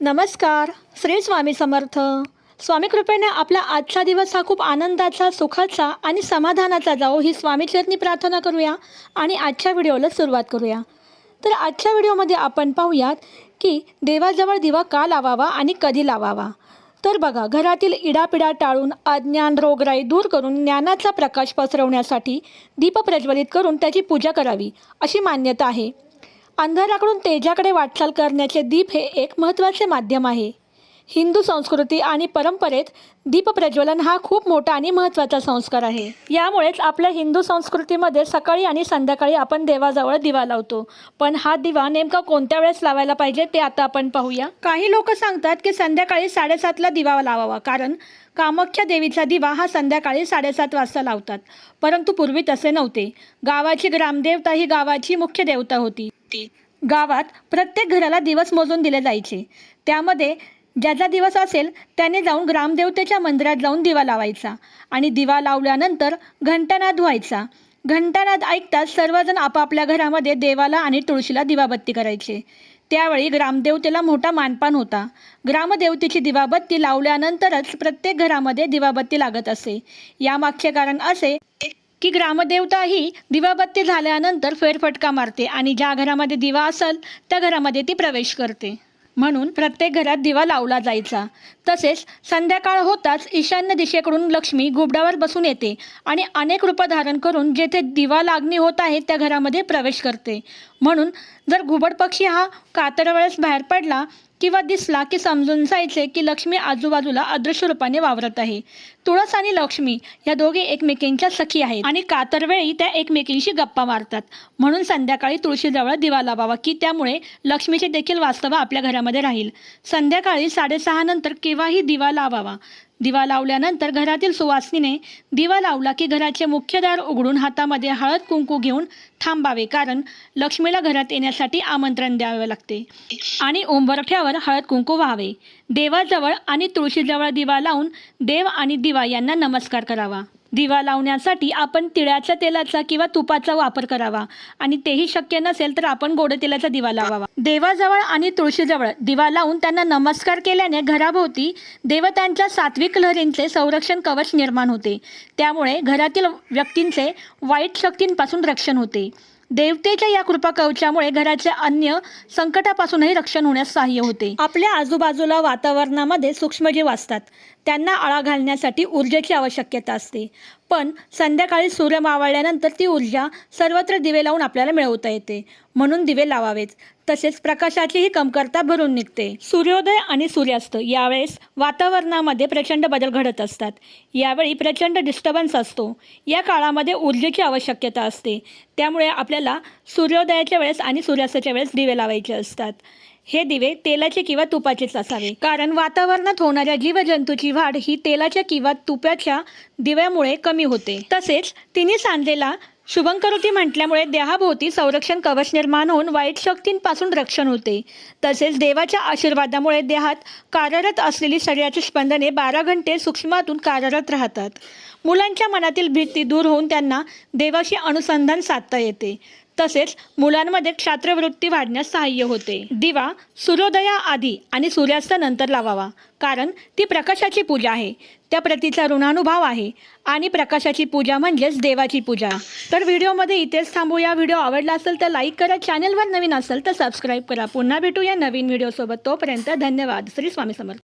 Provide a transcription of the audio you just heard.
नमस्कार. श्री स्वामी समर्थ. स्वामी कृपेने आपला आजचा दिवस हा खूप आनंदाचा सुखाचा आणि समाधानाचा जाओ ही स्वामीचरणी प्रार्थना करूया आणि आजच्या व्हिडिओला सुरुवात करूया. तर आजच्या व्हिडिओमध्ये आपण पाहूयात की देवाजवळ दिवा का लावावा आणि कधी लावावा? तर बघा घरातील इडापिडा टाळून अज्ञान रोगराई दूर करून ज्ञानाचा प्रकाश पसरवण्यासाठी दीप प्रज्वलित करून त्याची पूजा करावी अशी मान्यता आहे. अंधाराकडून तेजाकडे वाटचाल करण्याचे दीप हे एक महत्त्वाचे माध्यम आहे. हिंदू संस्कृती आणि परंपरेत दीपप्रज्वलन हा खूप मोठा आणि महत्त्वाचा संस्कार आहे. यामुळेच आपल्या हिंदू संस्कृतीमध्ये सकाळी आणि संध्याकाळी आपण देवाजवळ दिवा लावतो. पण हा दिवा नेमका कोणत्या वेळेस लावायला पाहिजे ते आता आपण पाहूया. काही लोक सांगतात की संध्याकाळी साडेसातला दिवा लावावा कारण कामाख्या देवीचा दिवा हा संध्याकाळी साडेसात वाजता लावतात. परंतु पूर्वी तसे नव्हते. गावाची ग्रामदेवता ही गावाची मुख्य देवता होती. गावात प्रत्येक घराला दिवस मोजून दिले जायचे. त्यामध्ये ज्याचा दिवस असेल त्याने जाऊन ग्रामदेवतेच्या मंदिरात जाऊन दिवा लावायचा आणि दिवा लावल्यानंतर घंटानाद व्हायचा. घंटानाद ऐकताच सर्वजण आपापल्या घरामध्ये देवाला आणि तुळशीला दिवाबत्ती करायचे. त्यावेळी ग्रामदेवतेला मोठा मानपान होता. ग्रामदेवतेची दिवाबत्ती लावल्यानंतरच प्रत्येक घरामध्ये दिवाबत्ती लागत असे. यामागचे कारण असे की ग्रामदेवताही दिवाबत्ती झाल्यानंतर फेरफटका मारते आणि ज्या घरामध्ये दिवा असेल त्या घरामध्ये ती प्रवेश करते. म्हणून प्रत्येक घरात दिवा लावला जायचा. तसेच संध्याकाळ होताच ईशान्य दिशेकडून लक्ष्मी घुबडावर बसून येते आणि अनेक रूपं धारण करून जेथे दिवा लागणी होत आहे त्या घरामध्ये प्रवेश करते. म्हणून जर घुबड पक्षी हा कातर वेळेस बाहेर पडला किंवा दिसला की समजून जायचे की लक्ष्मी आजूबाजूला अदृश्य रूपाने वावरत आहे. तुळस आणि लक्ष्मी या दोघे एकमेकींच्या सखी आहेत आणि कातरवेळी त्या एकमेकींशी गप्पा मारतात. म्हणून संध्याकाळी तुळशीजवळ दिवा लावावा की त्यामुळे लक्ष्मीचे देखील वास्तव आपल्या घरामध्ये राहील. संध्याकाळी साडेसहा नंतर केव्हाही दिवा लावावा. दिवा लावल्यानंतर घरातील सुवासिनीने दिवा लावला की घराचे मुख्य दार उघडून हातामध्ये हळद कुंकू घेऊन थांबावे. कारण लक्ष्मीला घरात येण्यासाठी आमंत्रण द्यावे लागते आणि उंबरठ्यावर हळद कुंकू व्हावे. देवाजवळ आणि तुळशीजवळ दिवा लावून देव आणि दिवा यांना नमस्कार करावा. दिवा लावण्यासाठी आपण तिळाच्या तेलाचा किंवा तुपाचा वापर करावा. आणि तेही शक्य नसेल तर आपण गोड तेलाचा दिवा लावावा. देवाजवळ आणि तुळशीजवळ दिवा लावून त्यांना नमस्कार केल्याने घराभोवती देवतांच्या सात्विक लहरींचे संरक्षण कवच निर्माण होते. त्यामुळे घरातील व्यक्तींचे वाईट शक्तींपासून रक्षण होते. देवतेच्या या कृपा कवचामुळे घराचे अन्य संकटापासूनही रक्षण होण्यास सहाय्य होते. आपल्या आजूबाजूला वातावरणामध्ये सूक्ष्मजीव असतात. त्यांना आळा घालण्यासाठी ऊर्जेची आवश्यकता असते. पण संध्याकाळी सूर्य मावळल्यानंतर ती ऊर्जा सर्वत्र दिवे लावून आपल्याला मिळवता येते. म्हणून दिवे लावावेत. तसेच प्रकाशाचीही कमतरता भरून निघते. सूर्योदय आणि सूर्यास्त यावेळेस वातावरणामध्ये प्रचंड बदल घडत असतात. यावेळी प्रचंड डिस्टर्बन्स असतो. या काळामध्ये ऊर्जेची आवश्यकता असते. त्यामुळे आपल्याला सूर्योदयाच्या वेळेस आणि सूर्यास्ताच्या वेळेस दिवे लावायचे असतात. हे दिवे तेलाचे किंवा तुपाचेच असावे. कारण वातावरणात होणाऱ्या जीवजंतूची वाढ ही तेलाच्या किंवा तुपाच्या दिव्यामुळे कमी होते. तसेच तिने सांधलेला शुभंकरोती म्हटल्यामुळे देहाभोवती संरक्षण कवच निर्माण होऊन वाईट शक्तींपासून रक्षण होते. तसेच देवाच्या आशीर्वादामुळे देहात कार्यरत असलेली शरीराची स्पंदने बारा घंटे सूक्ष्मातून कार्यरत राहतात. मुलांच्या मनातील भीती दूर होऊन त्यांना देवाशी अनुसंधान साधता येते. तसेच मुलांमध्ये क्षात्रवृत्ती वाढण्यास सहाय्य होते. दिवा सूर्योदयाआधी आणि सूर्यास्तानंतर लावावा कारण ती प्रकाशाची पूजा आहे. त्या प्रतीचा ऋणानुभाव आहे आणि प्रकाशाची पूजा म्हणजेच देवाची पूजा. तर व्हिडिओमध्ये इथेच थांबूया व्हिडिओ आवडला असेल तर लाईक करा. चॅनलवर नवीन असेल तर सबस्क्राईब करा. पुन्हा भेटूया नवीन व्हिडिओसोबत. तोपर्यंत धन्यवाद. श्री स्वामी समर्थ.